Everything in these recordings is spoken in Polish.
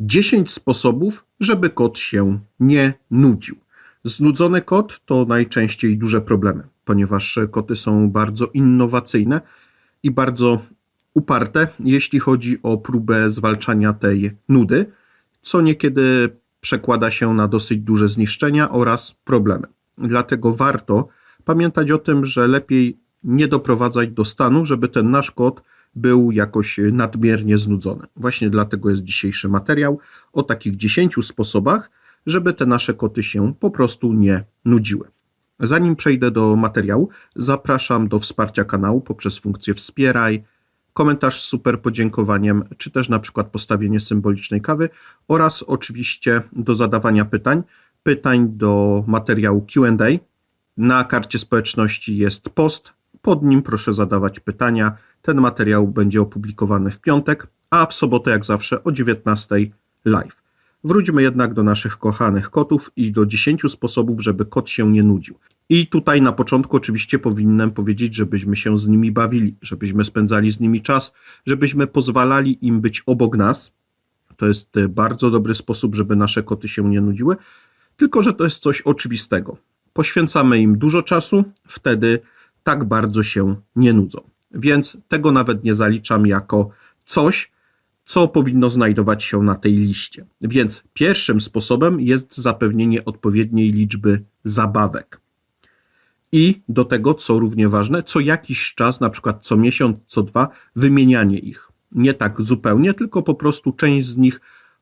10 sposobów, żeby kot się nie nudził. Znudzony kot to najczęściej duże problemy, ponieważ koty są bardzo innowacyjne i bardzo uparte, jeśli chodzi o próbę zwalczania tej nudy, co niekiedy przekłada się na dosyć duże zniszczenia oraz problemy. Dlatego warto pamiętać o tym, że lepiej nie doprowadzać do stanu, żeby ten nasz kot był jakoś nadmiernie znudzony. Właśnie dlatego jest dzisiejszy materiał o takich 10 sposobach, żeby te nasze koty się po prostu nie nudziły. Zanim przejdę do materiału, zapraszam do wsparcia kanału poprzez funkcję wspieraj, komentarz z super podziękowaniem, czy też na przykład postawienie symbolicznej kawy oraz oczywiście do zadawania pytań, pytań do materiału Q&A. Na karcie społeczności jest post, pod nim proszę zadawać pytania. Ten materiał będzie opublikowany w piątek, a w sobotę jak zawsze o 19 live. Wróćmy jednak do naszych kochanych kotów i do 10 sposobów, żeby kot się nie nudził. I tutaj na początku oczywiście powinienem powiedzieć, żebyśmy się z nimi bawili, żebyśmy spędzali z nimi czas, żebyśmy pozwalali im być obok nas. To jest e, bardzo dobry sposób, żeby nasze koty się nie nudziły, tylko że to jest coś oczywistego. Poświęcamy im dużo czasu, wtedy tak bardzo się nie nudzą. Więc tego nawet nie zaliczam jako coś, co powinno znajdować się na tej liście. Więc pierwszym sposobem jest zapewnienie odpowiedniej liczby zabawek. I do tego, co równie ważne, co jakiś czas, na przykład co miesiąc, co dwa, wymienianie ich. Nie tak zupełnie, tylko po prostu część z nich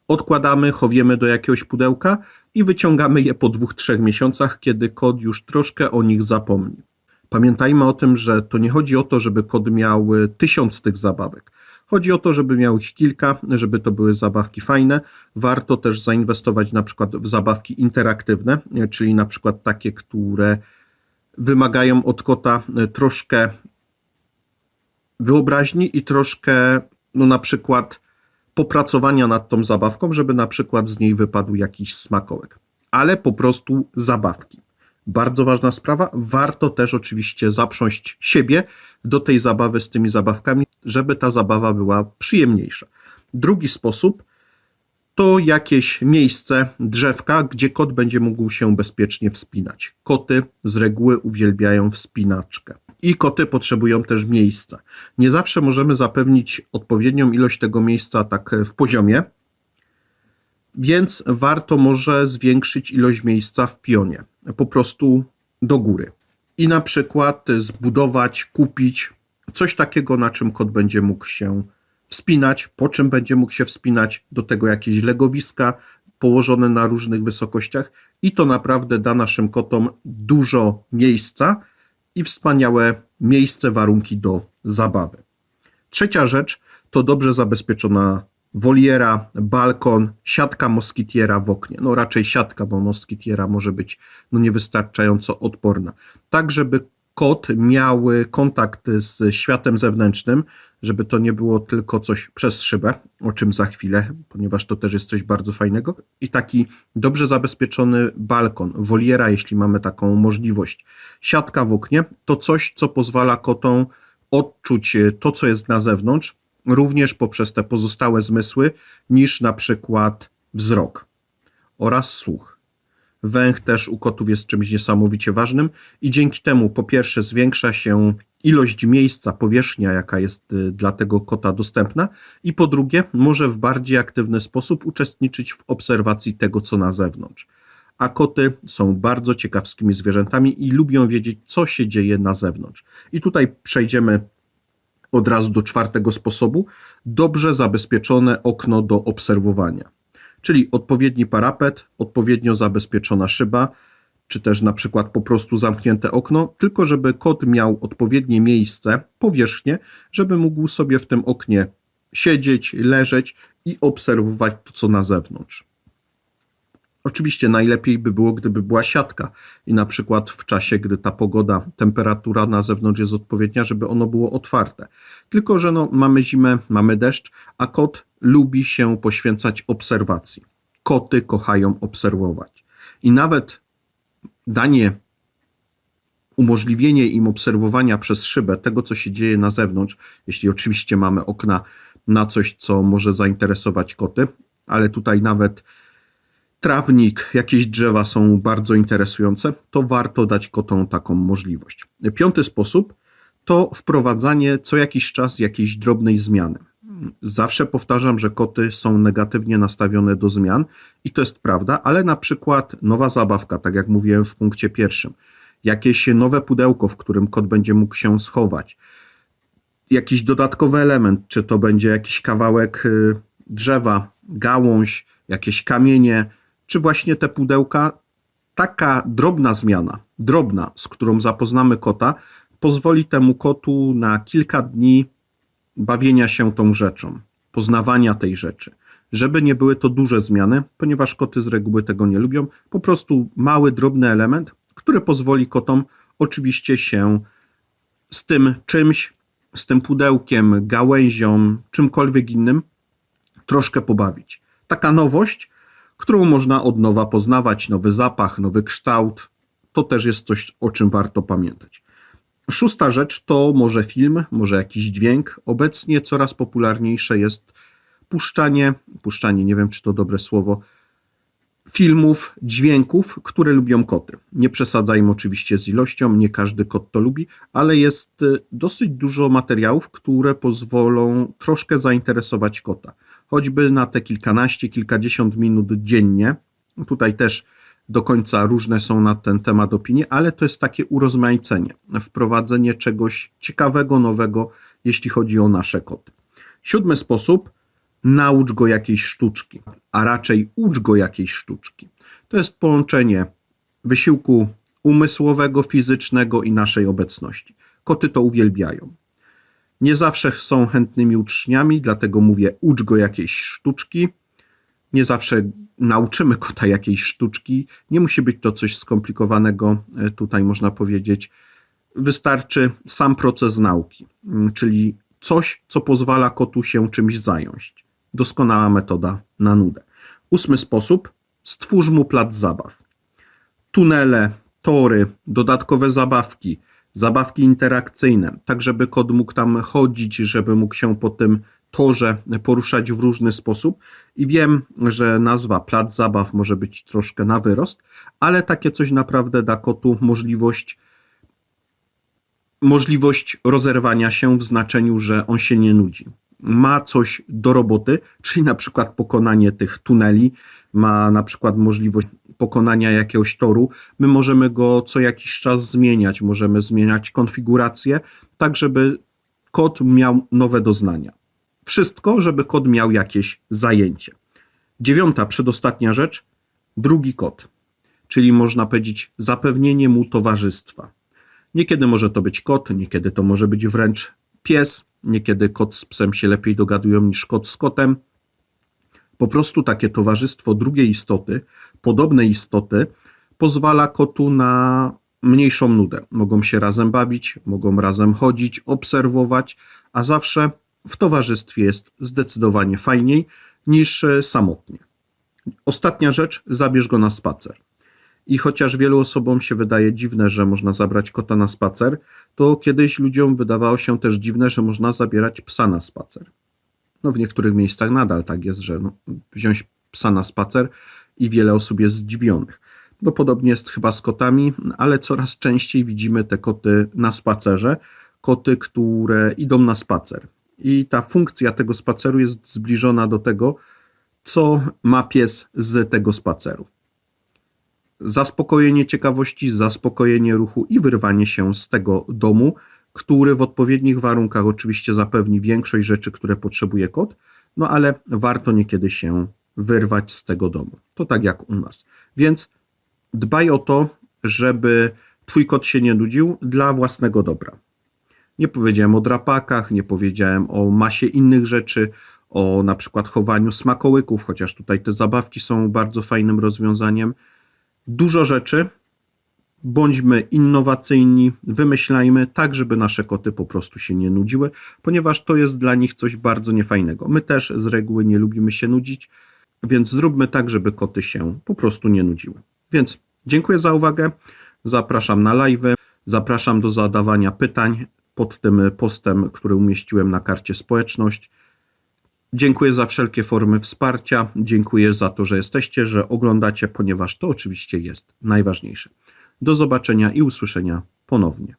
odkładamy, chowiemy do jakiegoś pudełka i wyciągamy je po dwóch, trzech miesiącach, kiedy kod już troszkę o nich zapomni. Pamiętajmy o tym, że to nie chodzi o to, żeby kod miał tysiąc tych zabawek. Chodzi o to, żeby miał ich kilka, żeby to były zabawki fajne. Warto też zainwestować na przykład w zabawki interaktywne, czyli na przykład takie, które wymagają od kota troszkę wyobraźni i troszkę, no na przykład popracowania nad tą zabawką, żeby na przykład z niej wypadł jakiś smakołek. Ale po prostu zabawki. Bardzo ważna sprawa. Warto też oczywiście zaprząść siebie do tej zabawy z tymi zabawkami, żeby ta zabawa była przyjemniejsza. Drugi sposób to jakieś miejsce, drzewka, gdzie kot będzie mógł się bezpiecznie wspinać. Koty z reguły uwielbiają wspinaczkę. I koty potrzebują też miejsca. Nie zawsze możemy zapewnić odpowiednią ilość tego miejsca tak w poziomie, więc warto może zwiększyć ilość miejsca w pionie, po prostu do góry. I na przykład zbudować, kupić coś takiego, na czym kot będzie mógł się wspinać, po czym będzie mógł się wspinać, do tego jakieś legowiska położone na różnych wysokościach i to naprawdę da naszym kotom dużo miejsca i wspaniałe miejsce, warunki do zabawy. Trzecia rzecz to dobrze zabezpieczona woliera, balkon, siatka moskitiera w oknie. No raczej siatka, bo moskitiera może być no, niewystarczająco odporna. Tak, żeby kot miał kontakt z światem zewnętrznym, żeby to nie było tylko coś przez szybę, o czym za chwilę, ponieważ to też jest coś bardzo fajnego. I taki dobrze zabezpieczony balkon, woliera, jeśli mamy taką możliwość. Siatka w oknie to coś, co pozwala kotom odczuć to, co jest na zewnątrz, również poprzez te pozostałe zmysły, niż na przykład wzrok oraz słuch. Węch też u kotów jest czymś niesamowicie ważnym i dzięki temu po pierwsze zwiększa się ilość miejsca, powierzchnia, jaka jest y, dla tego kota dostępna, i po drugie może w bardziej aktywny sposób uczestniczyć w obserwacji tego, co na zewnątrz. A koty są bardzo ciekawskimi zwierzętami i lubią wiedzieć, co się dzieje na zewnątrz. I tutaj przejdziemy od razu do czwartego sposobu dobrze zabezpieczone okno do obserwowania. Czyli odpowiedni parapet, odpowiednio zabezpieczona szyba, czy też na przykład po prostu zamknięte okno, tylko żeby kot miał odpowiednie miejsce, powierzchnię, żeby mógł sobie w tym oknie siedzieć, leżeć i obserwować to, co na zewnątrz. Oczywiście najlepiej by było, gdyby była siatka i na przykład w czasie, gdy ta pogoda, temperatura na zewnątrz jest odpowiednia, żeby ono było otwarte. Tylko, że no, mamy zimę, mamy deszcz, a kot lubi się poświęcać obserwacji. Koty kochają obserwować. I nawet danie, umożliwienie im obserwowania przez szybę tego, co się dzieje na zewnątrz, jeśli oczywiście mamy okna na coś, co może zainteresować koty, ale tutaj nawet trawnik, jakieś drzewa są bardzo interesujące, to warto dać kotom taką możliwość. Piąty sposób to wprowadzanie co jakiś czas jakiejś drobnej zmiany. Zawsze powtarzam, że koty są negatywnie nastawione do zmian i to jest prawda, ale na przykład nowa zabawka, tak jak mówiłem w punkcie pierwszym, jakieś nowe pudełko, w którym kot będzie mógł się schować, jakiś dodatkowy element, czy to będzie jakiś kawałek y, drzewa, gałąź, jakieś kamienie, czy właśnie te pudełka, taka drobna zmiana, drobna, z którą zapoznamy kota, pozwoli temu kotu na kilka dni bawienia się tą rzeczą, poznawania tej rzeczy. Żeby nie były to duże zmiany, ponieważ koty z reguły tego nie lubią, po prostu mały, drobny element, który pozwoli kotom oczywiście się z tym czymś, z tym pudełkiem, gałęzią, czymkolwiek innym troszkę pobawić. Taka nowość, którą można od nowa poznawać, nowy zapach, nowy kształt, to też jest coś, o czym warto pamiętać. Szósta rzecz to może film, może jakiś dźwięk. Obecnie coraz popularniejsze jest puszczanie, puszczanie, nie wiem czy to dobre słowo, filmów, dźwięków, które lubią koty. Nie przesadzajmy oczywiście z ilością, nie każdy kot to lubi, ale jest y, dosyć dużo materiałów, które pozwolą troszkę zainteresować kota. Choćby na te kilkanaście, kilkadziesiąt minut dziennie. Tutaj też do końca różne są na ten temat opinie, ale to jest takie urozmaicenie, wprowadzenie czegoś ciekawego, nowego, jeśli chodzi o nasze koty. Siódmy sposób, naucz go jakiejś sztuczki, a raczej ucz go jakiejś sztuczki. To jest połączenie wysiłku umysłowego, fizycznego i naszej obecności. Koty to uwielbiają. Nie zawsze są chętnymi uczniami, dlatego mówię, ucz go jakiejś sztuczki. Nie zawsze nauczymy kota jakiejś sztuczki. Nie musi być to coś skomplikowanego, e, tutaj można powiedzieć. Wystarczy sam proces nauki, mm, czyli coś, co pozwala kotu się czymś zająć. Doskonała metoda na nudę. Ósmy sposób: stwórz mu plac zabaw. Tunele, tory, dodatkowe zabawki, zabawki interakcyjne, tak żeby kot mógł tam chodzić, żeby mógł się po tym torze poruszać w różny sposób. I wiem, że nazwa plac zabaw może być troszkę na wyrost, ale takie coś naprawdę da kotu możliwość możliwość rozerwania się w znaczeniu, że on się nie nudzi. Ma coś do roboty, czyli na przykład pokonanie tych tuneli, ma na przykład możliwość pokonania jakiegoś toru. My możemy go co jakiś czas zmieniać, możemy zmieniać konfigurację, tak żeby kod miał nowe doznania. Wszystko, żeby kod miał jakieś zajęcie. Dziewiąta, przedostatnia rzecz, drugi kod, czyli można powiedzieć zapewnienie mu towarzystwa. Niekiedy może to być kot, niekiedy to może być wręcz pies, niekiedy kot z psem się lepiej dogadują niż kot z kotem. Po prostu takie towarzystwo drugiej istoty, podobnej istoty, pozwala kotu na mniejszą nudę. Mogą się razem bawić, mogą razem chodzić, obserwować, a zawsze w towarzystwie jest zdecydowanie fajniej niż e, samotnie. Ostatnia rzecz, zabierz go na spacer. I chociaż wielu osobom się wydaje dziwne, że można zabrać kota na spacer, to kiedyś ludziom wydawało się też dziwne, że można zabierać psa na spacer. No w niektórych miejscach nadal tak jest, że no, wziąć psa na spacer i wiele osób jest zdziwionych. No podobnie jest chyba z kotami, ale coraz częściej widzimy te koty na spacerze, koty, które idą na spacer. I ta funkcja tego spaceru jest zbliżona do tego, co ma pies z tego spaceru zaspokojenie ciekawości, zaspokojenie ruchu i wyrwanie się z tego domu, który w odpowiednich warunkach oczywiście zapewni większość rzeczy, które potrzebuje kot, no ale warto niekiedy się wyrwać z tego domu. To tak jak u nas. Więc dbaj o to, żeby twój kot się nie nudził dla własnego dobra. Nie powiedziałem o drapakach, nie powiedziałem o masie innych rzeczy, o na przykład chowaniu smakołyków, chociaż tutaj te zabawki są bardzo fajnym rozwiązaniem dużo rzeczy. Bądźmy innowacyjni, wymyślajmy tak, żeby nasze koty po prostu się nie nudziły, ponieważ to jest dla nich coś bardzo niefajnego. My też z reguły nie lubimy się nudzić, więc zróbmy tak, żeby koty się po prostu nie nudziły. Więc dziękuję za uwagę. Zapraszam na live, zapraszam do zadawania pytań pod tym postem, który umieściłem na karcie społeczność. Dziękuję za wszelkie formy wsparcia. Dziękuję za to, że jesteście, że oglądacie, ponieważ to oczywiście jest najważniejsze. Do zobaczenia i usłyszenia ponownie.